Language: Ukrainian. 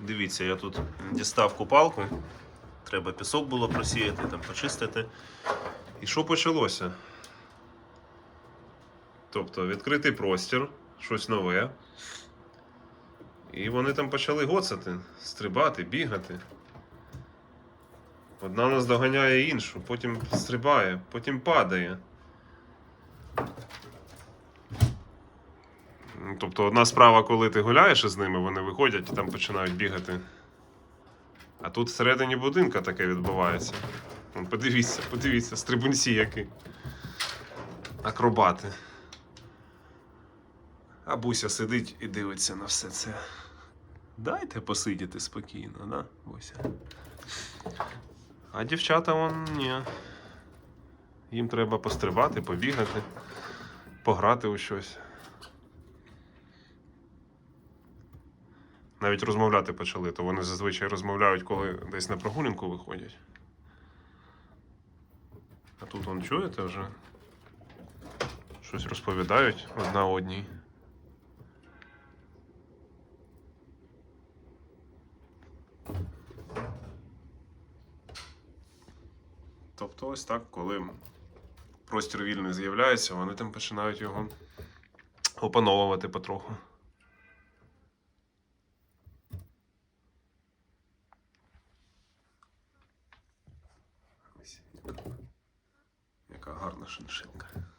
Дивіться, я тут дістав купалку. Треба пісок було просіяти, там почистити. І що почалося? Тобто відкритий простір, щось нове. І вони там почали гоцати, стрибати, бігати. Одна наздоганяє іншу, потім стрибає, потім падає. Ну, Тобто одна справа, коли ти гуляєш із ними, вони виходять і там починають бігати. А тут всередині будинка таке відбувається. Вон, Подивіться, подивіться, стрибунці які. Акробати. А Буся сидить і дивиться на все це. Дайте посидіти спокійно, да, Буся? А дівчата вон ні. Їм треба пострибати, побігати, пограти у щось. Навіть розмовляти почали, то вони зазвичай розмовляють, коли десь на прогулянку виходять. А тут вон чуєте вже? Щось розповідають одна одній. Тобто ось так, коли простір вільний з'являється, вони там починають його опановувати потроху. Яка- Яка гарна шиншилка.